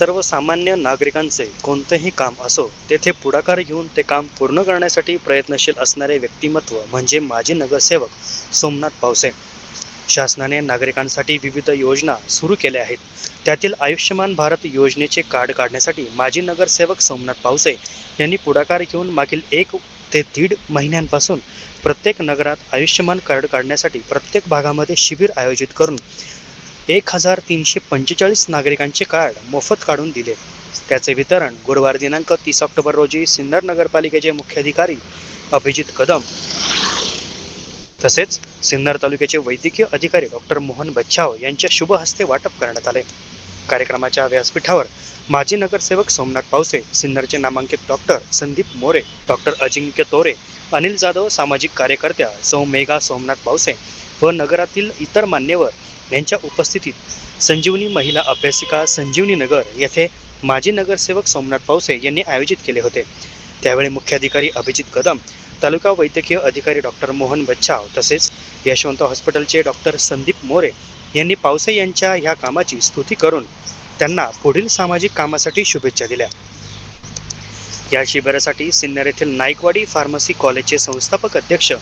सर्वसामान्य नागरिकांचे कोणतेही काम असो तेथे पुढाकार घेऊन ते काम पूर्ण करण्यासाठी प्रयत्नशील असणारे व्यक्तिमत्व म्हणजे माजी नगरसेवक सोमनाथ पावसे. शासनाने नागरिकांसाठी विविध योजना सुरू केल्या आहेत. त्यातील आयुष्यमान भारत योजनेचे कार्ड काढण्यासाठी माजी नगरसेवक सोमनाथ पावसे यांनी पुढाकार घेऊन मागील एक ते दीड महिन्यांपासून प्रत्येक नगरात आयुष्यमान कार्ड काढण्यासाठी प्रत्येक भागामध्ये शिबिर आयोजित करून एक हजार तीनशे पंचेचाळीस नागरिकांचे कार्ड मोफत काढून दिले. त्याचे वितरण गुरुवार दिनांक तीस ऑक्टोबर रोजी सिन्नर नगरपालिकेचे मुख्याधिकारी अभिजित कदम तसेच सिन्नर तालुक्याचे वैद्यकीय अधिकारी डॉक्टर मोहन बच्छाव यांच्या शुभ हस्ते वाटप करण्यात आले. कार्यक्रमाच्या व्यासपीठावर माजी नगरसेवक सोमनाथ पावसे सिन्नरचे नामांकित डॉक्टर संदीप मोरे डॉक्टर अजिंक्य तोरे अनिल जाधव सामाजिक कार्यकर्त्या सौ मेघा सोमनाथ पावसे व नगरातील इतर मान्यवर यांच्या उपस्थितीत संजीवनी महिला अभ्यासिका संजीवनी नगर येथे माजी नगरसेवक सोमनाथ पावसे यांनी आयोजित केले होते. त्यावेळी मुख्याधिकारी अभिजित कदम तालुका वैद्यकीय अधिकारी डॉक्टर मोहन बच्छाव तसेच यशवंत हॉस्पिटलचे डॉक्टर संदीप मोरे यांनी पावसे यांच्या ह्या कामाची स्तुती करून त्यांना पुढील सामाजिक कामासाठी शुभेच्छा दिल्या. या शिबिरासाठी सिन्नर येथील नाईकवाडी फार्मसी कॉलेजचे संस्थापक अध्यक्ष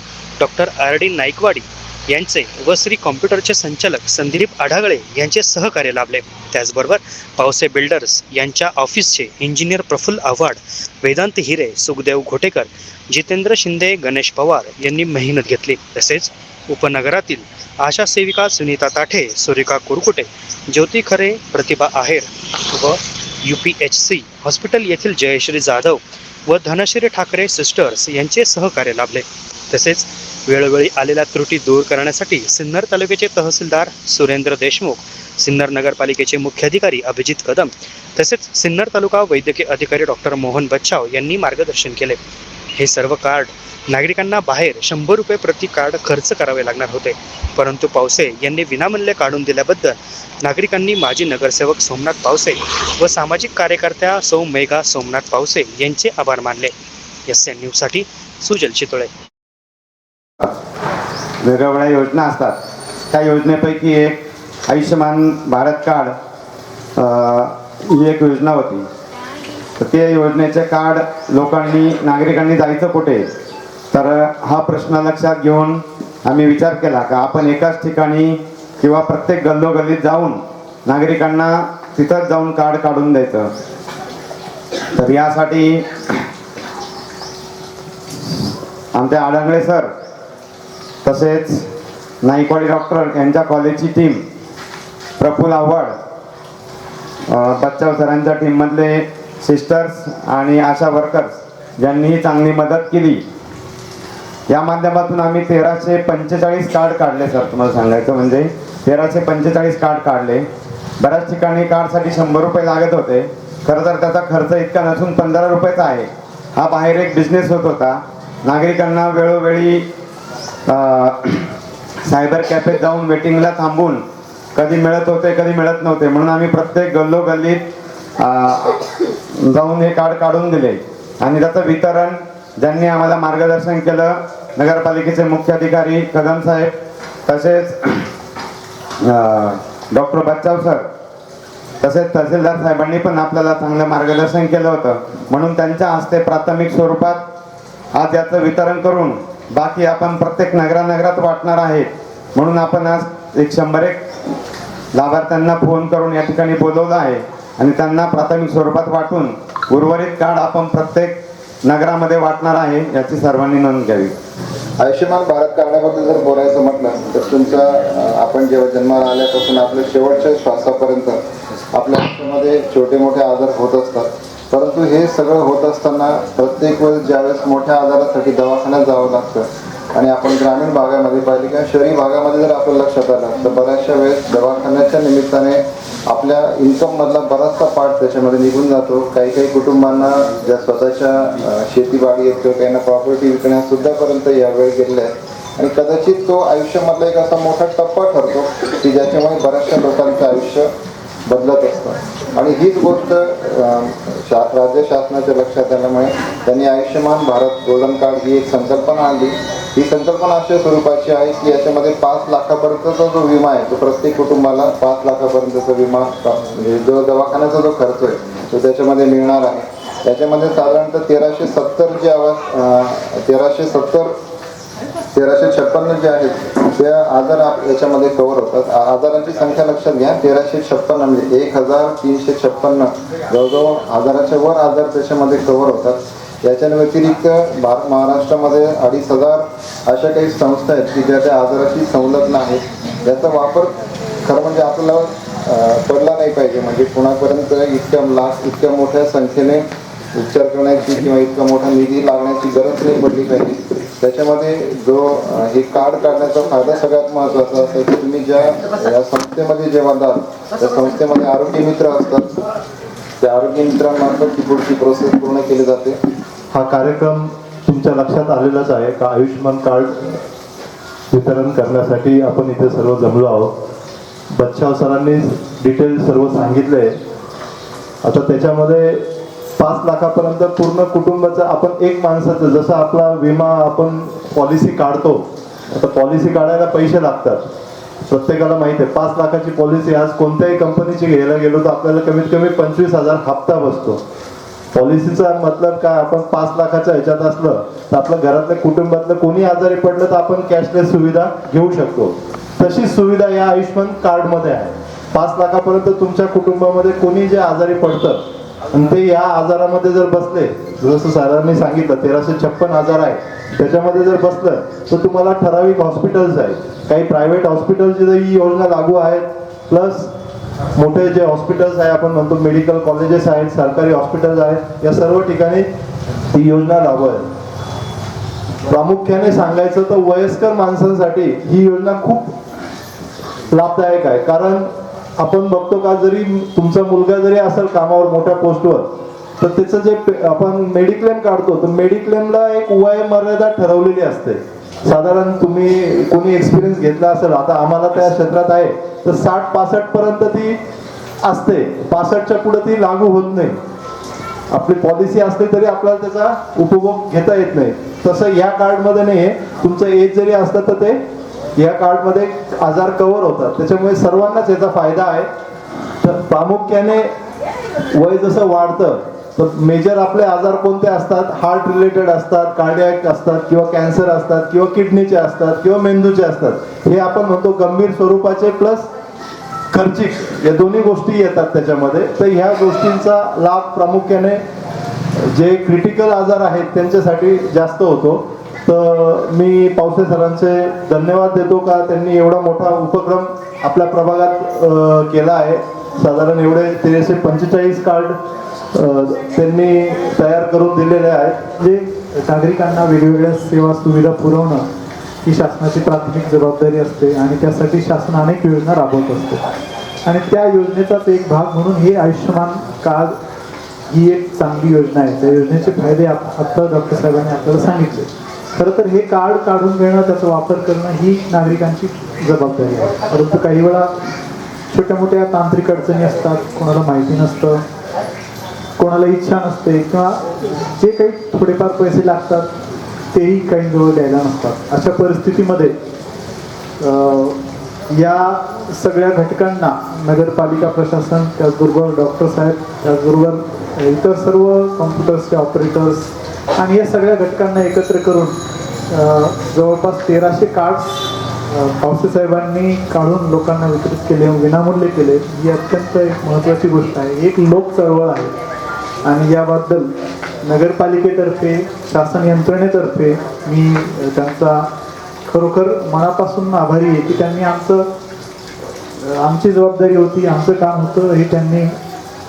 डॉक्टर आर डी नाईकवाडी यांचे व श्री कॉम्प्युटरचे संचालक संदीप आढागळे यांचे सहकार्य लाभले. त्याचबरोबर पावसे बिल्डर्स यांच्या ऑफिसचे इंजिनियर प्रफुल्ल आव्हाड वेदांत हिरे सुखदेव घोटेकर जितेंद्र शिंदे गणेश पवार यांनी मेहनत घेतली. तसेच उपनगरातील आशा सेविका सुनीता ताठे सुरेखा कुरकुटे ज्योती खरे प्रतिभा आहेर व U P H C hospital येथील जयश्री जाधव व धनश्री ठाकरे सिस्टर्स यांचे सहकार्य लाभले. तसेच वेळोवेळी आलेल्या त्रुटी दूर करण्यासाठी सिन्नर तालुक्याचे तहसीलदार सुरेंद्र देशमुख सिन्नर नगरपालिकेचे मुख्याधिकारी अभिजित कदम तसेच सिन्नर तालुका वैद्यकीय अधिकारी डॉक्टर मोहन बच्चाव यांनी मार्गदर्शन केले. हे सर्व कार्ड नागरिकांना बाहेर शंभर रुपये प्रति कार्ड खर्च करावे लागणार होते. परंतु पावसे यांनी विनामूल्य काढून दिल्याबद्दल नागरिकांनी माजी नगरसेवक सोमनाथ पावसे व सामाजिक कार्यकर्त्या सौ मेघा सोमनाथ पावसे यांचे आभार मानले. एस एन न्यूजसाठी सुजल चितोळे. वेगवेगळ्या योजना असतात. त्या योजनेपैकी एक आयुष्यमान भारत कार्ड ही एक योजना होती. तर ते योजनेचे कार्ड लोकांनी नागरिकांनी जायचं कुठे? तर हा प्रश्न लक्षात घेऊन आम्ही विचार केला का आपण एकाच ठिकाणी किंवा प्रत्येक गल्लोगल्लीत जाऊन नागरिकांना तिथंच जाऊन कार्ड काढून द्यायचं. तर यासाठी आमचे आडंगळे सर तसेच नाईकवाडी डॉक्टर यांच्या कॉलेजची टीम प्रफुल आव्हाड बच्चाव सरांच्या टीममधले सिस्टर्स आणि आशा वर्कर्स ज्यांनीही चांगली मदत केली. या माध्यमातून आम्ही तेराशे पंचेचाळीस कार्ड काढले सर तुम्हाला सांगायचं म्हणजे. तेराशे पंचेचाळीस कार्ड काढले. बऱ्याच ठिकाणी कार्डसाठी शंभर रुपये लागत होते. खरं तर त्याचा खर्च इतका नसून पंधरा रुपयेचा आहे. हा बाहेर एक बिझनेस होत होता. नागरिकांना वेळोवेळी सायबर कॅफेत जाऊन वेटिंगला थांबून कधी मिळत होते कधी मिळत नव्हते म्हणून आम्ही प्रत्येक गल्लोगल्लीत जाऊन हे कार्ड काढून दिले. आणि त्याचं वितरण ज्यांनी आम्हाला मार्गदर्शन केलं नगरपालिकेचे मुख्याधिकारी कदम साहेब तसेच डॉक्टर बच्चाव सर तसेच तहसीलदार साहेबांनी पण आपल्याला चांगलं मार्गदर्शन केलं होतं. म्हणून त्यांच्या हस्ते प्राथमिक स्वरूपात आज याचं वितरण करून बाकी आपण प्रत्येक नगरानगरात वाटणार आहे. म्हणून आपण आज एक शंभर एक लाभार्थ्यांना फोन करून या ठिकाणी बोलवलं आहे. आणि त्यांना प्राथमिक स्वरूपात वाटून उर्वरित कार्ड आपण प्रत्येक नगरामध्ये वाटणार आहे याची सर्वांनी नोंद घ्यावी. आयुष्यमान भारत कार्डाबद्दल जर बोलायचं म्हटलं तर तुमचा आपण जेव्हा जन्माला आल्यापासून आपल्या शेवटच्या श्वासापर्यंत आपल्या आयुष्यामध्ये छोटे मोठे आजार होत असतात. परंतु हे सगळं होत असताना प्रत्येक वेळेस ज्यावेळेस मोठ्या आजारासाठी दवाखान्यात जावं लागतं आणि आपण ग्रामीण भागामध्ये पाहिले किंवा शहरी भागामध्ये जर आपलं लक्षात आलं तर बऱ्याचशा वेळेस दवाखान्याच्या निमित्ताने आपल्या इन्कममधला बराचसा पार्ट त्याच्यामध्ये निघून जातो. काही काही कुटुंबांना ज्या स्वतःच्या शेतीबाडी आहेत किंवा काहींना प्रॉपर्टी विकण्यासुद्धापर्यंत यावेळी गेलेल्या आहेत. आणि कदाचित तो आयुष्यामधला एक असा मोठा टप्पा ठरतो की ज्याच्यामुळे बऱ्याचशा लोकांचं आयुष्य बदलत असतं. आणि हीच गोष्ट शा राज्य शासनाच्या लक्षात आल्यामुळे त्यांनी आयुष्यमान भारत गोल्डन कार्ड ही एक संकल्पना आणली. ही संकल्पना अशा स्वरूपाची आहे की याच्यामध्ये पाच लाखापर्यंतचा जो विमा आहे तो प्रत्येक कुटुंबाला पाच लाखापर्यंतचा विमा म्हणजे जो दवाखान्याचा जो खर्च आहे तो त्याच्यामध्ये मिळणार आहे. त्याच्यामध्ये साधारणतः तेराशे सत्तर जे आवाज तेराशे सत्तर तेराशे छप्पन्न जे आहेत त्या आजार आप- याच्यामध्ये कव्हर होतात. आजारांची संख्या लक्षात घ्या. तेराशे छप्पन्न म्हणजे एक हजार तीनशे छप्पन्न जवळजवळ आजाराच्या वर आजार त्याच्यामध्ये कव्हर होतात. याच्या व्यतिरिक्त भारत महाराष्ट्रामध्ये अडीच हजार अशा काही संस्था आहेत की ज्या त्या आजाराची संलग्न आहेत याचा वापर खरं म्हणजे आपल्याला पडला नाही पाहिजे. म्हणजे कुणापर्यंत इतक्या लाख इतक्या मोठ्या संख्येने उपचार करण्याची किंवा इतका मोठा निधी लागण्याची गरज नाही पडली पाहिजे. त्याच्यामध्ये जो हे कार्ड काढण्याचा फायदा सगळ्यात महत्त्वाचा असतो की तुम्ही ज्या या संस्थेमध्ये जेव्हा जाल त्या संस्थेमध्ये आरोग्य मित्र असतात. त्या आरोग्य मित्रांमार्फत ती पुढची प्रोसेस पूर्ण केली जाते. हा कार्यक्रम तुमच्या लक्षात आलेलाच आहे का आयुष्यमान कार्ड वितरण करण्यासाठी आपण इथे सर्व जमलो आहोत. बच्चाव सरांनी डिटेल सर्व सांगितले. आता त्याच्यामध्ये पाच लाखापर्यंत पूर्ण कुटुंबाचं आपण एक माणसाचं जसं आपला विमा आपण पॉलिसी काढतो आता पॉलिसी काढायला पैसे लागतात. प्रत्येकाला माहिती आहे पाच लाखाची पॉलिसी आज कोणत्याही कंपनीची घ्यायला गेलो तर आपल्याला कमीत कमी पंचवीस हजार हप्ता बसतो. पॉलिसीचा मतलब काय आपण पाच लाखाच्या ह्याच्यात असलं तर आपल्या घरातल्या कुटुंबातलं कोणी आजारी पडलं तर आपण कॅशलेस सुविधा घेऊ शकतो. तशीच सुविधा या आयुष्यमान कार्डमध्ये आहे. पाच लाखापर्यंत तुमच्या कुटुंबामध्ये कोणी जे आजारी पडतं आणि ते या आजारामध्ये जर बसले जसं सरांनी सांगितलं तेराशे छप्पन आजार आहे त्याच्यामध्ये जर बसलं तर तुम्हाला ठराविक हॉस्पिटल्स आहेत. काही प्रायव्हेट हॉस्पिटलची जर ही योजना लागू आहेत. प्लस मोठे जे हॉस्पिटल्स आहे आपण म्हणतो मेडिकल कॉलेजेस आहेत सरकारी हॉस्पिटल्स आहेत या सर्व ठिकाणी ही योजना लागू आहे. प्रामुख्याने सांगायचं तर वयस्कर माणसांसाठी ही योजना खूप लाभदायक आहे. कारण आपण बघतो का जरी तुमचा मुलगा जरी असेल कामावर मोठ्या पोस्टवर तर त्याचं जे पे- आपण मेडिक्लेम काढतो तर मेडिक्लेमला एक वय मर्यादा ठरवलेली असते. साधारण तुम्ही कोणी एक्सपिरियन्स घेतला असेल आता आम्हाला त्या क्षेत्रात आहे तर साठ पासष्ट पर्यंत ती असते. पासष्टच्या पुढे ती लागू होत नाही. आपली पॉलिसी असली तरी आपल्याला त्याचा उपभोग घेता येत नाही. तसं या कार्डमध्ये नाही आहे. तुमचं एज जरी असलं तर ते या कार्डमध्ये आजार कव्हर होतात. त्याच्यामुळे सर्वांनाच याचा फायदा आहे. तर प्रामुख्याने वय जसं वाढतं तर मेजर आपले आजार कोणते असतात? हार्ट रिलेटेड असतात कार्डियाक असतात किंवा कॅन्सर असतात किंवा किडनीचे असतात किंवा मेंदूचे असतात. हे आपण म्हणतो गंभीर स्वरूपाचे प्लस खर्चिक. या दोन्ही गोष्टी येतात त्याच्यामध्ये. तर ह्या गोष्टींचा लाभ प्रामुख्याने जे क्रिटिकल आजार आहेत त्यांच्यासाठी जास्त होतो. तर मी पावसे सरांचे धन्यवाद देतो का त्यांनी एवढा मोठा उपक्रम आपल्या प्रभागात केला आहे. साधारण एवढे तेराशे पंचेचाळीस कार्ड त्यांनी तयार करून दिलेले आहेत. जे नागरिकांना वेगवेगळ्या सेवा सुविधा पुरवणं ही शासनाची प्राथमिक जबाबदारी असते आणि त्यासाठी शासन अनेक योजना राबवत असते. आणि त्या योजनेचाच एक भाग म्हणून हे आयुष्यमान कार्ड ही एक चांगली योजना आहे. त्या योजनेचे फायदे आता डॉक्टर साहेबांनी आपल्याला सांगितले. खरं तर हे कार्ड काढून घेणं त्याचा वापर करणं ही नागरिकांची जबाबदारी आहे. परंतु काही वेळा छोट्या मोठ्या तांत्रिक अडचणी असतात कोणाला माहिती नसतं कोणाला इच्छा नसते किंवा जे काही थोडेफार पैसे लागतात तेही काही जवळ द्यायला नसतात. अशा परिस्थितीमध्ये या सगळ्या घटकांना नगरपालिका प्रशासन त्याचबरोबर डॉक्टर साहेब त्याचबरोबर इतर सर्व कॉम्प्युटर्सचे ऑपरेटर्स आणि या सगळ्या घटकांना एकत्र करून जवळपास तेराशे कार्ड पावसेसाहेबांनी काढून लोकांना वितरित केले विनामूल्य केले. ही अत्यंत एक महत्त्वाची गोष्ट आहे. एक लोक चळवळ आहे. आणि याबद्दल नगरपालिकेतर्फे शासन यंत्रणेतर्फे मी त्यांचा खरोखर मनापासून आभारी आहे की त्यांनी आमचं आमची जबाबदारी होती आमचं काम होतं हे त्यांनी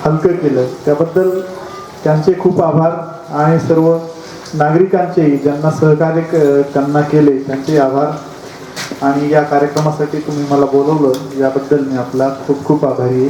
हलकं केलं. त्याबद्दल त्यांचे खूप आभार आणि सर्व नागरिकांचेही ज्यांना सहकार्य क- त्यांना केले त्यांचे आभार. आणि या कार्यक्रमासाठी तुम्ही मला बोलवलं याबद्दल मी आपला खूप खूप आभारी आहे.